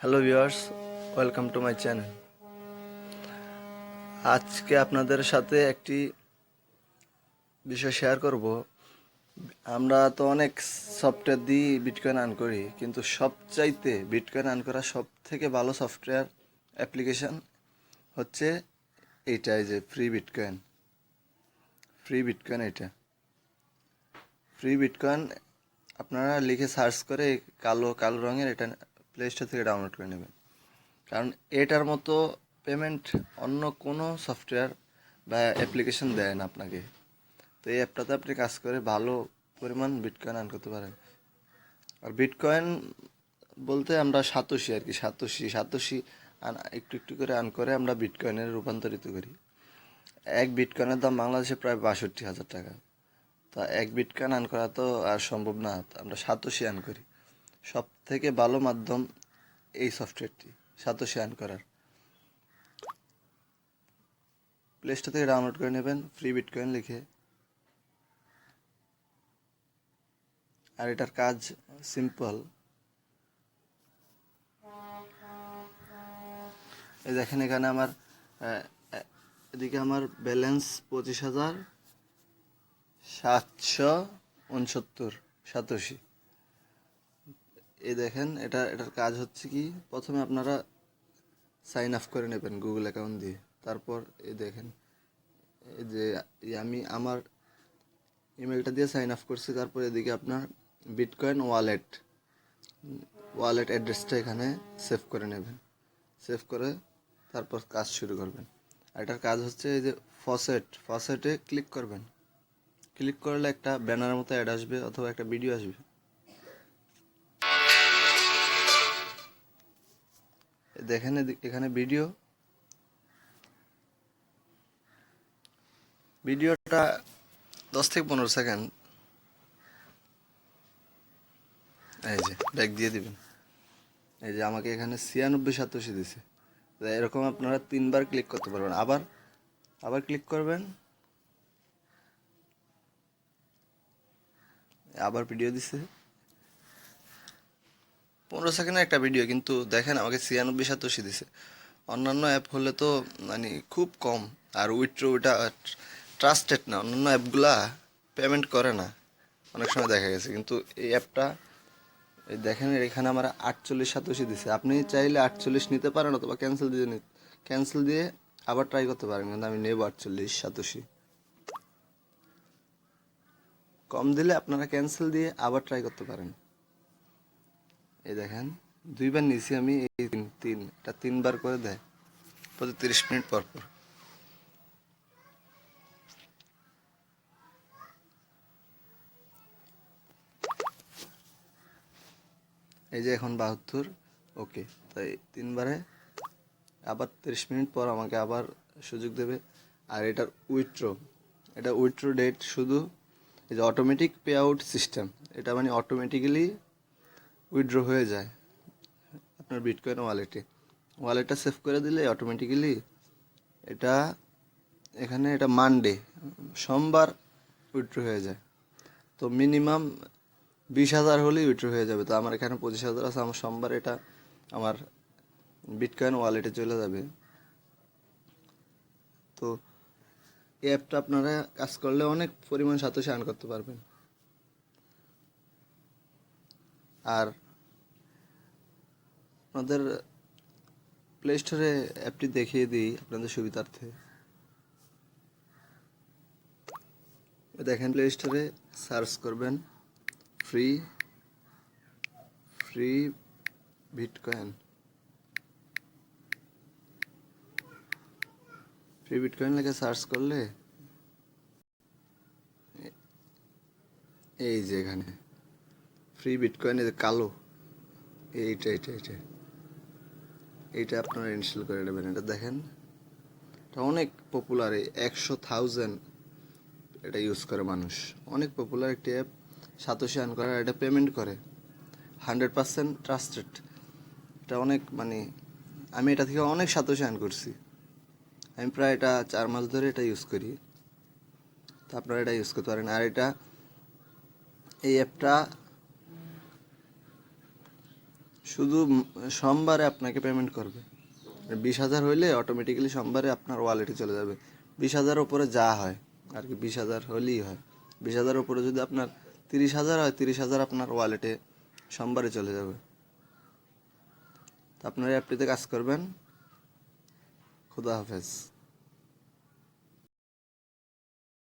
Hello viewers welcome to my channel আজকে আপনাদের সাথে একটি বিষয় শেয়ার করব। আমরা তো অনেক সফটওয়্যার দিয়ে বিটকয়েন আর্ন করি, কিন্তু সবচাইতে বিটকয়েন আর্ন করা সব থেকে ভালো সফটওয়্যার অ্যাপ্লিকেশন হচ্ছে এইটাই যে ফ্রি বিটকয়েন ফ্রি বিটকয়েন এটা ফ্রি বিটকয়েন আপনারা লিখে সার্চ করে কালো কালো রঙের এটা প্লে স্টোর থেকে ডাউনলোড করে নেবেন। কারণ এটার মতো পেমেন্ট অন্য কোনো সফটওয়্যার বা অ্যাপ্লিকেশন দেয় না আপনাকে। তো এই অ্যাপটাতে আপনি কাজ করে ভালো পরিমাণ বিটকয়েন আর্ন করতে পারেন। আর বিটকয়েন বলতে আমরা সাতোশি আর কি, সাতোশি সাতোশি একটু একটু করে আর্ন করে আমরা বিটকয়েনের রূপান্তরিত করি। এক বিটকয়েনের দাম বাংলাদেশে প্রায় বাষট্টি হাজার টাকা। তা এক বিটকয়েন আর্ন করা তো আর সম্ভব না। আমরা সাতোশি আর্ন করি। সব থেকে ভালো মাধ্যম এই সফটওয়্যারটি, সাতোশি আর্ন করার। প্লে স্টোর থেকে ডাউনলোড করে নেবেন ফ্রি বিটকয়েন লিখে। আর এটার কাজ সিম্পল এই দেখেন এখানে আমার এদিকে আমার ব্যালেন্স পঁচিশ হাজার সাতশো উনসত্তর, সাতাশি। এই দেখেন, এটা, এটার কাজ হচ্ছে কি, প্রথমে আপনারা সাইন আপ করে নেবেন গুগল অ্যাকাউন্ট দিয়ে। তারপর এই দেখেন, এই যে আমি আমার ইমেলটা দিয়ে সাইন আপ করছি, তারপর এদিকে আপনার বিটকয়েন ওয়ালেট ওয়ালেট অ্যাড্রেসটা এখানে সেভ করে নেবেন। সেভ করে তারপর কাজ শুরু করবেন। আর এটার কাজ হচ্ছে এই যে ফসেট ফসেটে ক্লিক করবেন। ক্লিক করলে একটা ব্যানারের মতো অ্যাড আসবে অথবা একটা ভিডিও আসবে। দেখেন এখানে ভিডিও ভিডিওটা দশ থেকে পনেরো সেকেন্ড এই যে ব্যাগ দিয়ে দিবেন। এই যে আমাকে এখানে ছিয়ানব্বই সাতাশি দিছে। এরকম আপনারা তিনবার ক্লিক করতে পারবেন। আবার আবার ক্লিক করবেন। আবার ভিডিও দিছে। পনেরো সেকেন্ডের একটা ভিডিও কিন্তু দেখেন আমাকে ছিয়ানব্বই সাতাশি দিছে। অন্যান্য অ্যাপ হলে তো মানে খুব কম। আর উইথড্র ওইটা ট্রাস্টেড না। অন্যান্য অ্যাপগুলা পেমেন্ট করে না। অনেক সময় দেখা গেছে। কিন্তু এই অ্যাপটা এই দেখেন, এখানে আমার আটচল্লিশ সাতাশি দিছে। আপনি চাইলে আটচল্লিশ নিতে পারেন অথবা ক্যান্সেল দিয়ে ক্যান্সেল দিয়ে আবার ট্রাই করতে পারেন, কিন্তু আমি নেব আটচল্লিশ সাতাশি কম দিলে আপনারা ক্যান্সেল দিয়ে আবার ট্রাই করতে পারেন। এই দেখেন, দুইবার নিছি আমি, এই তিন তিন, এটা তিনবার করে দেয়। প্রতি তিরিশ মিনিট পর পর। এই যে এখন বাহাত্তর, ওকে, তাই তিনবারে আবার তিরিশ মিনিট পর আমাকে আবার সুযোগ দেবে। আর এটার উইথড্র এটা উইথড্র ডেট শুধু এই যে অটোমেটিক পে আউট সিস্টেম এটা মানে অটোমেটিক্যালি উইথড্র হয়ে যায়। আপনার বিটকয়েন ওয়ালেটে ওয়ালেটটা সেভ করে দিলে অটোমেটিক্যালি এটা এখানে এটা মানডে সোমবার উইথড্র হয়ে যায়। তো মিনিমাম বিশ হাজার হলেই উইথড্র হয়ে যাবে। তো আমার এখানে পঁচিশ হাজার আছে, আমার সোমবার এটা আমার বিটকয়েন ওয়ালেটে চলে যাবে। তো এই অ্যাপটা আপনারা কাজ করলে অনেক পরিমাণ সাথে আর্ন করতে পারবেন। আর আপনাদের প্লে স্টোরে অ্যাপটি দেখিয়ে দিই আপনাদের সুবিধার্থে। দেখেন প্লে স্টোরে সার্চ করবেন free free bitcoin free bitcoin লেখে সার্চ করলে এই যে এখানে। ফ্রি বিটকয়েন কালো। এইটা এইটা এইটা। এইটা আপনারা ইনস্টল করে নেবেন, এটা দেখেন। এটা অনেক পপুলার একশো থাউজেন্ড এটা ইউজ করে মানুষ। অনেক পপুলার একটি অ্যাপ সাতোশি আর্ন করে, আর এটা পেমেন্ট করে। হান্ড্রেড পার্সেন্ট ট্রাস্টেড এটা অনেক মানে আমি এটা থেকে অনেক সাতোশি আর্ন করছি। আমি প্রায় এটা চার মাস ধরে এটা ইউজ করি। তো আপনারা এটা ইউজ করতে পারেন। আর এটা, এই অ্যাপটা শুধু সোমবারে আপনাকে পেমেন্ট করবে। বিশ হাজার হইলে অটোমেটিক্যালি সোমবারে আপনার ওয়ালেটে চলে যাবে। বিশ হাজার উপরে যা হয়, আর কি বিশ হাজার হলেই হয়। বিশ হাজার উপরে যদি আপনার তিরিশ হাজার হয়, তিরিশ হাজার আপনার ওয়ালেটে সোমবারে চলে যাবে। আপনার অ্যাপটিতে কাজ করবেন। খুদা হাফেজ।